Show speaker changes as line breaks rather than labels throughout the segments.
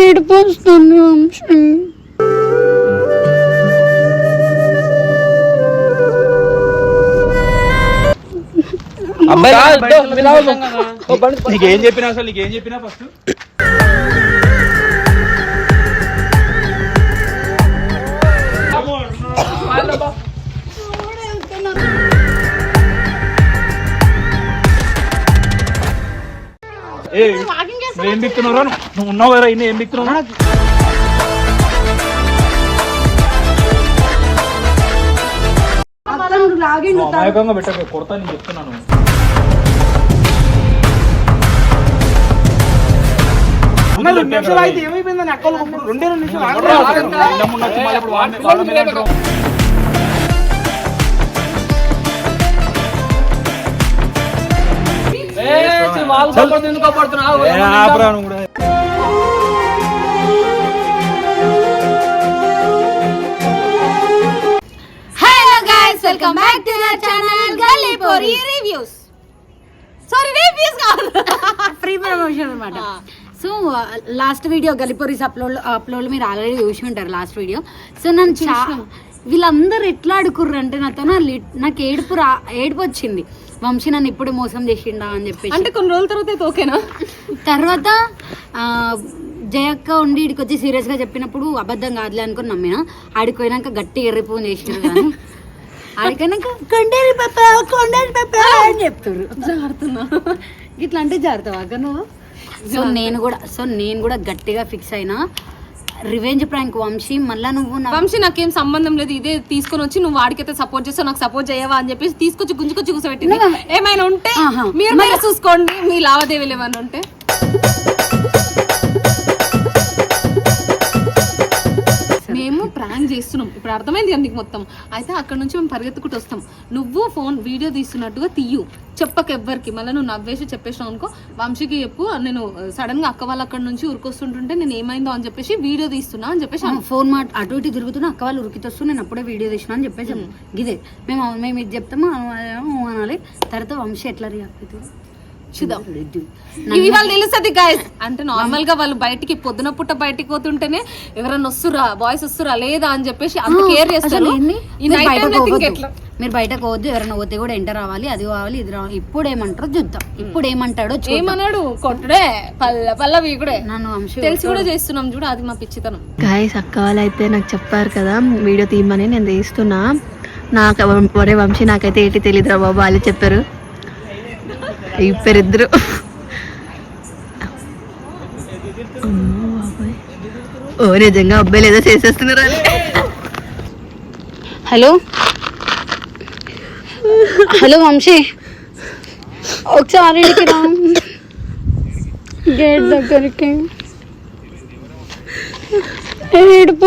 ఏడుపు వస్తుంది వంశీ
నీకేం చెప్పినా అసలు నీకేం చెప్పినా ఫస్ట్ ఏ బిక్తున్నావురా? నువ్వు ఉన్నావు కదా ఇన్ని ఏం బిక్తున్నావు? నువ్వు అమాయకంగా పెట్టక కొడతా నేను చెప్తున్నాను
రెండు నిమిషాలు అయితే ఏమైపోయిందని అక్కలు రెండే రెండు నిమిషాలు
hello guys welcome back to the channel Gallipori reviews sorry reviews కాదు. ఫ్రీ ప్రమోషన్ అన్నమాట. So last video Galliporis upload upload మీరు ఆల్రెడీ చూసి ఉంటారు లాస్ట్ వీడియో సో నన్ను చా వీళ్ళందరూ ఎట్లా అడుకుర్రు అంటే నాతో నా నాకు ఏడుపు రా ఏడుపు వచ్చింది. వంశీ నన్ను ఇప్పుడు మోసం చేసిండా అని చెప్పేసి.
అంటే కొన్ని రోజుల తర్వాత అయితే ఓకేనా?
తర్వాత జయక్క ఉండి ఇడికి వచ్చి సీరియస్గా చెప్పినప్పుడు అబద్ధం కాదులే అనుకుని నమ్మిన. ఆడికి పోయినాక గట్టి ఎర్రిపోని చేసారు కానీ ఆడికైనాక కొండేరి కొండేరి అని చెప్తారు
జాగ్రత్తన్నా
ఇట్లా అంటే జాగ్రత్త అక్క నువ్వు సో నేను కూడా సో నేను కూడా గట్టిగా ఫిక్స్ అయినా. రివెంజ్ ప్రాంక్ వంశీ మళ్ళా నువ్వు నా
వంశీ నాకేం సంబంధం లేదు. ఇదే తీసుకొని వచ్చి నువ్వు వాడికైతే సపోర్ట్ చేస్తావు నాకు సపోర్ట్ చేయవా అని చెప్పేసి తీసుకొచ్చి గుంజుకొచ్చి కూర్చోబెట్టింది ఏమైనా ఉంటే
ఆహా.
మీరు మీరు చూసుకోండి. మీ లావాదేవీలు ఏమైనా ఉంటే. మేము ప్రాంక్ చేస్తున్నాం. ఇప్పుడు అర్థమైంది కదా నీకు మొత్తం. అయితే అక్కడ నుంచి మేము పరిగెత్తుకుంటూ వస్తాం. నువ్వు ఫోన్ వీడియో తీస్తున్నట్టుగా తీయు. చెప్పక ఎవ్వరికి మళ్ళీ నువ్వు నవ్వేసి చెప్పేసినావు అనుకో వంశీకి చెప్పు నేను సడన్గా అక్క వాళ్ళు అక్కడ నుంచి ఉరికొస్తుంటుంటే నేను ఏమైందో అని చెప్పేసి వీడియో తీస్తున్నా అని చెప్పేసి.
ఫోన్ మాట అటు ఇటు తిరుగుతున్నా అక్క వాళ్ళు ఉరికితొస్తూ నేను అప్పుడే వీడియో తీసిన అని చెప్పేసి ఇదే మేము మేము ఇది చెప్తాము? అనాలి. తర్వాత వంశీ ఎట్లా రియాక్ట్ అవుతుంది?
చూద్దాం. ఇవి వాళ్ళు తెలుస్తుంది గాయస్ అంటే నార్మల్గా వాళ్ళు బయటికి పొద్దున పుట్ట బయటికి పోతుంటేనే ఎవరైనా వస్తురా బాయ్స్ వస్తురా లేదా అని చెప్పేసి అంత కేర్ చేస్తారు.
మీరు బయటకు పోవద్దు. ఎవరైనా పోతే కూడా ఎంటర్ రావాలి అది కావాలి ఇది రావాలి. ఇప్పుడు ఏమంటారో చూద్దాం. ఇప్పుడు ఏమంటాడో చూద్దాం.
ఏమన్నాడు? కొట్టుడే పల్ల పల్ల వీకుడే
నన్ను వంశీ
తెలిసి కూడా చేస్తున్నాం చూడు అది మా పిచ్చితనం.
గాయస్ అక్క వాళ్ళు అయితే నాకు చెప్పారు కదా వీడియో తీయమని నేను తీస్తున్నా. నాకు ఒరే వంశీ నాకైతే ఏంటి తెలియదురా బాబు వాళ్ళు చెప్పారు. ఇద్దరిద్దరు. ఓ నిజంగా అబ్బాయిలు ఏదో చేసేస్తున్నారు?
హలో? హలో వంశీ. ఒకసారి రా. గేట్ దగ్గరికి. ఏడుపు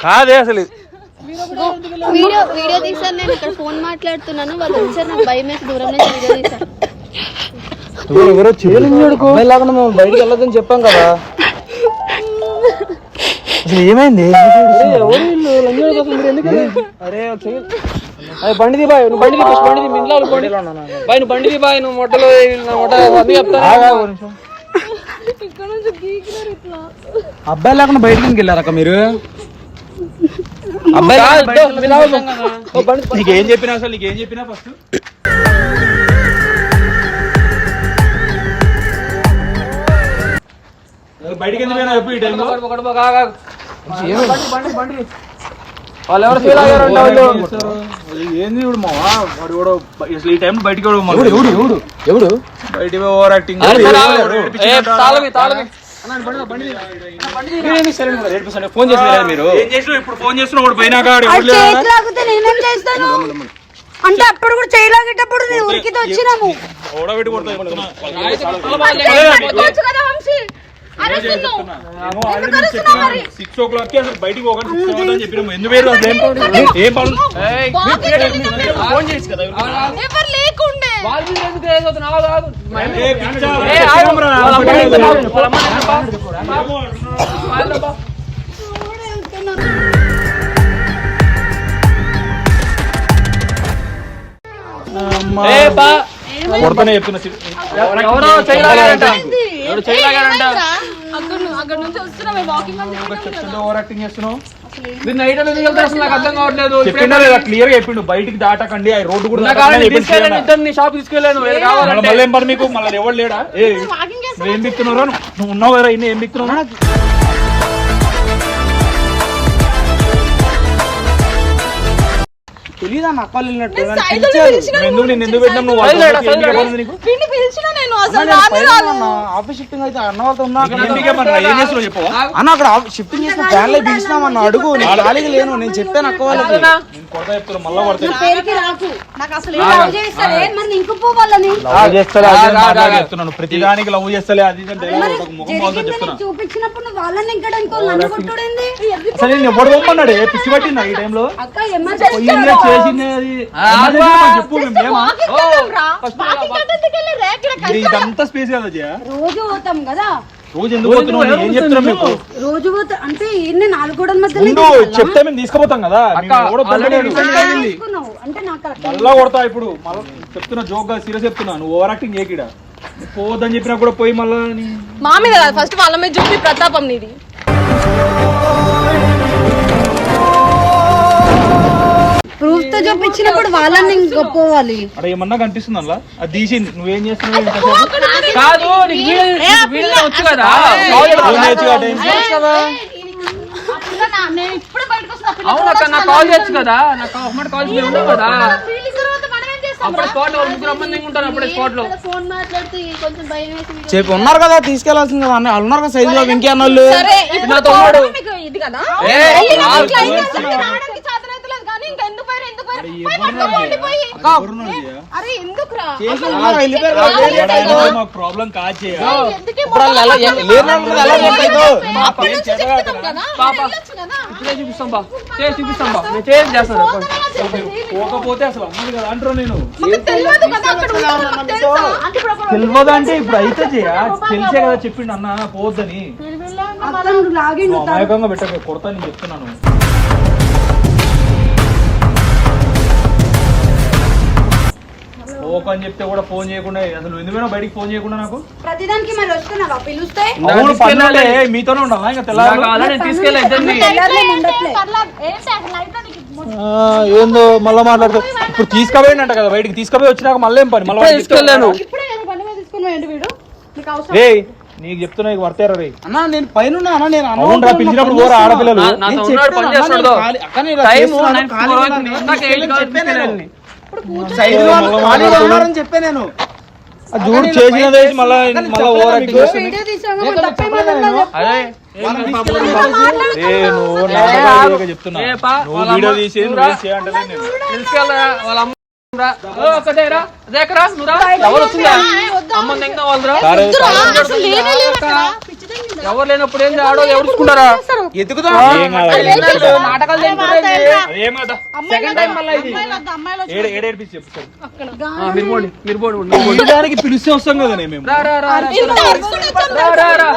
కాదే అసలు.
వీడియో వీడియో తీసాను నేను ఇక్కడ ఫోన్ మాట్లాడుతున్నాను వాళ్ళు వచ్చారు నాకు భయం వేసి దూరం నుంచి వీడియో తీసాను
ఎవరో మేము బయటికి వెళ్ళదని చెప్పాం కదా. అసలు ఏమైంది? అరే. అరే బండి నువ్వు బండి బండి ఇంట్లో వాళ్ళు బండి. బాయ్ నువ్వు బండి నువ్వు మొట్టలు నా మొట్ట అన్నీ చెప్తాను. అబ్బాయి లేకుండా బయటకి వెళ్ళారక్క మీరు?
నీకేం చెప్పినా అసలు నీకేం చెప్పినా ఫస్ట్ బయటికి ఎందుకు పోయినా చెప్పు ఈ టైంలో
వాళ్ళు ఎవరు ఫీల్
ఏంది ఇప్పుడు మావా? వాడు కూడా అసలు ఈ టైంలో బయటికి కూడా
ఎవడు ఎవడు ఎవడు ఎవడు?
బయటికి ఓవర్ యాక్టింగ్
ఫోన్ చేసిన మీరు?
ఇప్పుడు ఫోన్ పోయినాక
నేనేం చేస్తాను? అంటే అప్పుడు కూడా చేయలాగేటప్పుడు నేను ఉరికితే వచ్చినాము.
సిక్స్ ఓ క్లాక్కి అసలు బయటికి చెప్పినాము. ఎందుకు వేరు అసలు ఏం పనులు?
ఫోన్ చేసి కదా వాళ్ళ ఎందుకు రేస్ అవుతున్నావు? ఆగు, ఆగు.
ఏ పిచ్చా,
ఏ, ఆగు.
పిచ్చా,
వాళ్ళ అమ్మ
పిచ్చా.
ఎందుకు ఆగు? వాళ్ళ అమ్మ ఎందుకు ఆగు? వాళ్ళ అమ్మ. ఏ, బా.
కొడతానే చెప్తున్నా
ఎవరో చేయలాగారంట ఎవరు చేయలాగారంట
అక్కడ నుంచి వస్తున్నాం వాకింగ్
ఓవర్ యాక్టింగ్ చేస్తున్నావు
మీరు నైట్ ఎందుకు వెళ్తారు అసలు నాకు అర్థం కావట్లేదు.
చెప్పిండా లేదా? క్లియర్ చెప్పిండు బయటికి దాటకండి ఆ రోడ్డు కూడా దాటకండి చెప్పిండు
తీసుకెళ్ళాను షాప్ తీసుకెళ్ళాను ఏది
మళ్ళీ
కావాలంటే.
మళ్ళీ ఏం పని మీకు? మళ్ళీ ఎవరు లేడా? ఏ నువ్వు ఏం బిక్తున్నారా నువ్వు ఉన్నావు కదా ఇన్ని ఏం బిక్తున్నావు
అన్న, నేను పైన ఉన్నా. ఆఫీస్ షిఫ్టింగ్ అయితే అన్న వాళ్ళతో ఉన్నా అక్కడ ఆఫీస్ షిఫ్టింగ్ చేసిన ఫ్యాన్లో పిలిచినామన్న అడుగు నేను ఖాళీగా లేను నేను చెప్పాను అక్క వాళ్ళకి
ప్రతిదానికి లవ్ చేస్తలే అది
చూపించినప్పుడు వాళ్ళని ఇంకా
అసలు నేను ఎవడు ఏ పిచ్చి పట్టిందా ఈ టైంలో? చేసిందే అది? చెప్పు ఇదంతా స్పేస్ కదా జయ?
రోజు పోతాం కదా?
రోజు ఎందుకు పోతున్నావు? ఏం చెప్తున్నాం మీకు?
రోజు పోతా అంటే ఎన్ని నాలుగు గోడల మధ్య
ముందు చెప్తే మేము తీసుకుపోతాం కదా.
అంటే నాకు
మళ్ళా కొడతా ఇప్పుడు. మళ్ళా చెప్తున్నా జోక్గా సీరియస్ చెప్తున్నా. నువ్వు ఓవర్ యాక్టింగ్ చేయకిడ పోవద్దని చెప్పినా కూడా పోయి మళ్ళా
మా మీద కాదు ఫస్ట్ వాళ్ళ మీద చూపి ప్రతాపం నీది.
ప్రూఫ్తో చూపించినప్పుడు వాళ్ళని ఇంకో పోవాలి
అక్కడ ఏమన్నా కనిపిస్తుంది అలా అది తీసింది నువ్వేం చేస్తున్నావు? ఇంతసేపు?
కాదు నీకు వీడియో నీకు వీడియో వచ్చు కదా?
ఫోన్ చేయొచ్చు ఆ టైంకి.
నేను ఇప్పుడు బయటకు వస్తున్నా
అవును అక్క నాకు కాల్ చేయొచ్చు కదా. నాకు ఒక మాట కాల్ చేసి ఉన్నావు కదా?
చెప్పి ఉన్నారు కదా తీసుకెళ్ళాల్సింది కదా అన్న వాళ్ళు ఉన్నారు కదా సైజు లో వెంకీ అన్న వాళ్ళు
ఇది కదా? అరే ఎందుకురా?
మాకు ప్రాబ్లం కాదు
చూపిస్తాం బా. చేసి చూపిస్తాం బా. నేను చేసి చేస్తాను.
పోకపోతే అసలు అమ్మది కదా అంటారు నేను.
తెలియదు? అంటే ఇప్పుడు
అయితే తెలిసే కదా చెప్పిండు అన్న పోవద్దని అమాయకంగా పెట్టక కొడతా నేను చెప్తున్నాను. ఓకే అని చెప్తే కూడా ఫోన్ చేయకుండా అసలు ఎందుకైనా బయటికి ఫోన్ చేయకుండా నాకు?
ప్రతిదానికి మరి వస్తున్నావా? పిలుస్తే?
అవును పని ఉండే, మీతోనే ఉండాలా? ఇంకా తెల్లారి.
తీసుకెళ్ళి
నీకు
ఏందో మళ్ళీ మాట్లాడుతూ ఇప్పుడు తీసుకుపోయిందంట కదా బయటికి తీసుకుపోయి వచ్చినాక మళ్ళీ ఏం పని? మళ్ళీ
తీసుకెళ్ళాను.
వీడు. నీకు
నీకు చెప్తున్నా ఇక వర్తేరా రే
అన్న నేను పైన అన్న నేను అన్న
అవును రా
వాళ్ళతో
పిలిచినప్పుడు
పని
పోరా. ఆడపిల్లలు.
ఉన్నారని నేను.
చూడు చేసినది మళ్ళీ మళ్ళీ ఓవర్ యాక్టింగ్ చెప్తున్నా వీడియో తీసి
నువ్వు ఎవరు వచ్చిందా అమ్మ నెంగ వాళ్ళరా. ఎవరు లేనప్పుడు ఏంది ఆడో? ఎవరు చూసుకుంటారా
ఎత్తుకుతా
ఏం కాదు.
నాటకాలు మీరు పోండి.
దానికి పిలిస్తే వస్తాం కదా మేము.
రా రా రా రా.
ఇంత అరుచుకుంటూ వచ్చాం.
రా రా రా.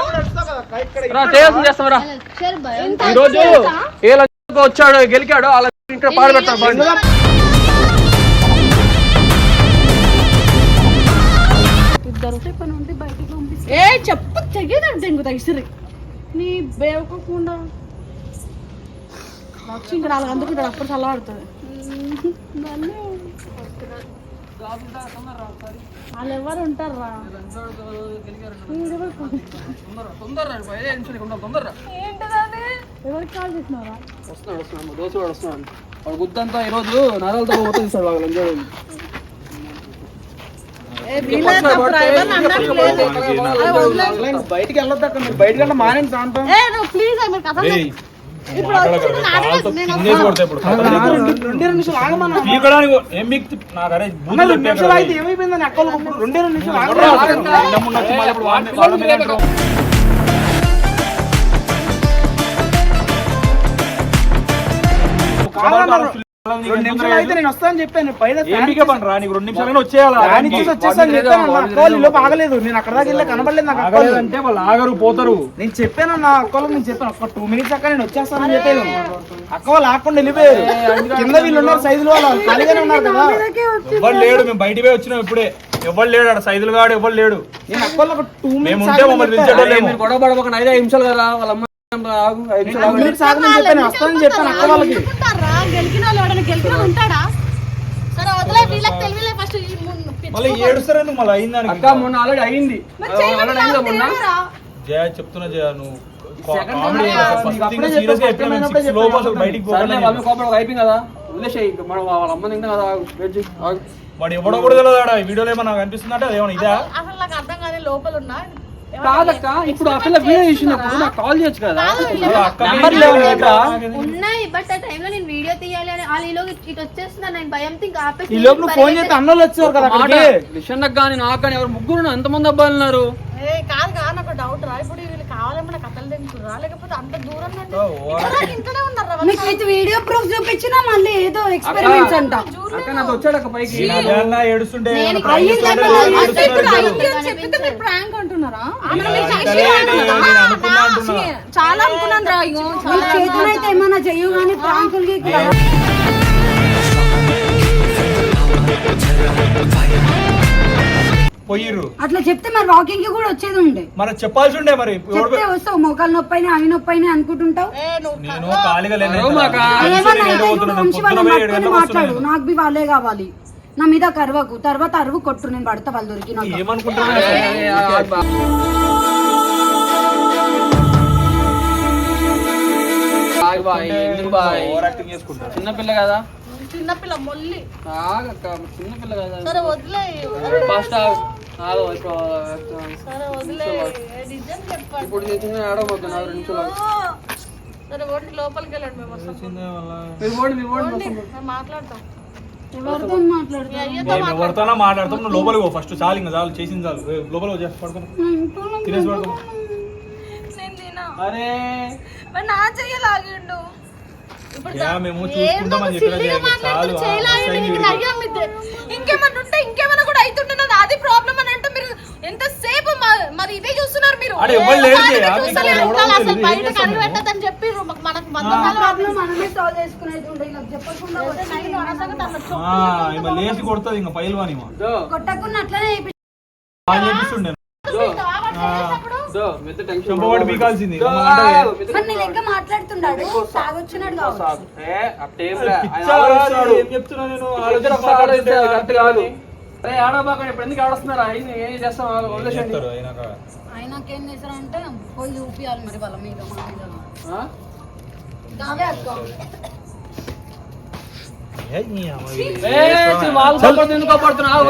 రా చేయాల్సింది చేస్తాం రా.
సార్ భయం
ఈ రోజు ఏ వచ్చాడు గెలికాడు అలా ఇంట్లో పాడు
ఏ చెప్పు తెగేదండి తెంగు తగిసిరి నీ బేవకుండా వచ్చి ఇంకా నాలుగు అందుకుంటాడు అప్పుడు చల్లబడుతుంది. వాళ్ళు ఎవరు ఉంటారా ఎవరికి కాల్ చేసినారా
వస్తున్నాడు వస్తున్నాడు దోశ వాడు వస్తున్నాడు. వాడు గుద్దంతా ఈ రోజు నరాలతో పోతే తీస్తాడు వాళ్ళు ఎంజాయ్
బయటికి వెళ్ళొద్దు మీరు బయటికి వెళ్ళి మానేండి సాంతం
ప్లీజ్ మీరు కథ
రెండే రెండు నిమిషాలు ఏమైపోయిందని రెండే రెండు రెండు నిమిషాలు అయితే నేను వస్తానని చెప్పాను. పైన
ఏం పీకపండి నీకు రెండు నిమిషాలైనా వచ్చేయాలా?
వచ్చేసాను. చెప్పాను అక్కలు ఇల్లు ఆగలేదు. నేను అక్కడ దాకా వెళ్ళి కనబడలేదు నాకు. అక్కలు
ఆగలేదంటే వాళ్ళు ఆగరు పోతారు.
నేను చెప్పాను నా అక్కలకు నేను చెప్పాను ఒక టూ మినిట్స్ అక్క నేను వచ్చేస్తానని చెప్పాను. అక్క వాళ్ళు ఆకుండా వెళ్ళిపోయారు. కింద వీళ్ళు ఉన్నారు సైజులు వాళ్ళు ఖాళీగానే ఉన్నారు కదా.
ఎవరు లేడు మేము బయటికి పోయి వచ్చినాం ఇప్పుడే. ఎవరు లేడు ఆడ సైదులు గాడు ఎవరు లేడు.
నేను అక్క వాళ్ళకి టూ మినిట్స్
గొడవ పడబోకండి ఐదు ఐదు నిమిషాలు కదా వాళ్ళ అయింది
జయ చెప్తున్నా జయ నువ్వు
అయిపోయింది కదా వదిలేసాయి ఇంకా మనం వాళ్ళ అమ్మ తింటాం కదా వెయిట్.
వాడు ఎవడో కూడా తెలియదు వీడియోలో ఏమన్నా కనిపిస్తుందంటే అదేమన్నా ఇదా?
అసలు నాకు అర్థం కాదు లోపల ఉన్నా
కాదక్క ఇప్పుడు ఆ పిల్ల వీడియో చేసినప్పుడు నాకు కాల్ చేయొచ్చు కదా?
అక్క
నెంబర్ లేవు.
ఉన్నాయి బట్ ఆ టైంలో నేను వీడియో తీయాలి అని వాళ్ళు ఈలోగా ఇటు వచ్చేస్తున్నా నేను భయంతో ఇంకా ఆపేసి
ఈ లోపు ఫోన్ చేస్తే అన్నోళ్ళు వచ్చేవారు కదా అక్కడికి?
కానీ నాకు కానీ ఎవరు ముగ్గురు ఎంతమంది అబ్బాయిలు ఉన్నారు
ఏ కాదు కాదు నాకు డౌట్ రా. ఇప్పుడు కథలు తింటురా లేకపోతే అంత దూరం ఇంట్లోనే ఉన్నారా
వీడియో ప్రూఫ్ చూపించినా మళ్ళీ ఏదో ఎక్స్పెరిమెంట్స్ అంట.
అక్క నాతో వచ్చాడు అక్క పైకి.
ఏడుస్తుంటే
మీరు ప్రాంక్ అంటున్నారా? చాలా అనుకున్నాను రా చేతులైతే ఏమన్నా చెయ్యు కానీ ప్రాంకులకి
పోయిర్రు.
అట్లా చెప్తే మరి వాకింగ్కి కూడా వచ్చేది ఉండే
మనకు చెప్పాల్సి ఉండే మరి
చెప్తే వస్తావు మోకాలు నొప్పి అయినా అవి నొప్పి అయినా అనుకుంటుంటావు?
ఏ నువ్వు
నేను ఖాళీగా లేను
అరవమాక.
ఏమన్నా అయితే ఇప్పుడు
పోతున్నాను
వంశీ
పొద్దున
వాళ్ళని
పోయి ఏడు
పట్టుకొని
గంటలకు
మాట్లాడు. నాకు బి వాళ్ళే కావాలి. నా మీద కరవకు తర్వాత అరువు కొట్టు. నేను పడతా వాళ్ళు
చేసుకుంటారు.
చిన్నపిల్ల కదా?
చిన్నపిల్ల మొల్లి
చిన్నపిల్ల కదా?
సరే వదిలే
ఇప్పుడు నాలుగు నిమిషాలు.
సరే లోపలికి వెళ్ళండి మేము వస్తాం. మాట్లాడతాం.
మాట్లాడుతా
మేము ఎవరితోనా మాట్లాడతాం నువ్వు లోపలికి పో ఫస్ట్ చాలు ఇంకా చాలు చేసింది చాలు. లోపలికి వచ్చి పడుకో తినేసి పడుకో.
అరే!
నా చెయ్యలాగిండు
మేము చూసుకుంటామని చెప్పినా. చాలు.
ఇంకేమన్నా ఉంటే ఇంకేమన్నా కూడా అవుతుంటున్నది
లేచి కొడుతుంది ఇంకా పైల్వాని
కొట్టకుండా
చెంపవాడు పీకాల్సింది
మాట్లాడుతున్నాడు?
ఏ
చెప్తున్నా నేను?
కరెక్ట్ కాదు. అరే ఆడబాకండి ఇప్పుడు ఎందుకు ఆడుస్తున్నారు ఆయన ఏం చేస్తాం? వదిలేసండి
ఆయనకేం? చేశారంటే పోయి చూపియాలి మరి వాళ్ళ మీద మా మీద? అవే అక్క.
ఏ, నీ అమ్మ.
ఏ, వాళ్ళు కోపడుతున్నారు,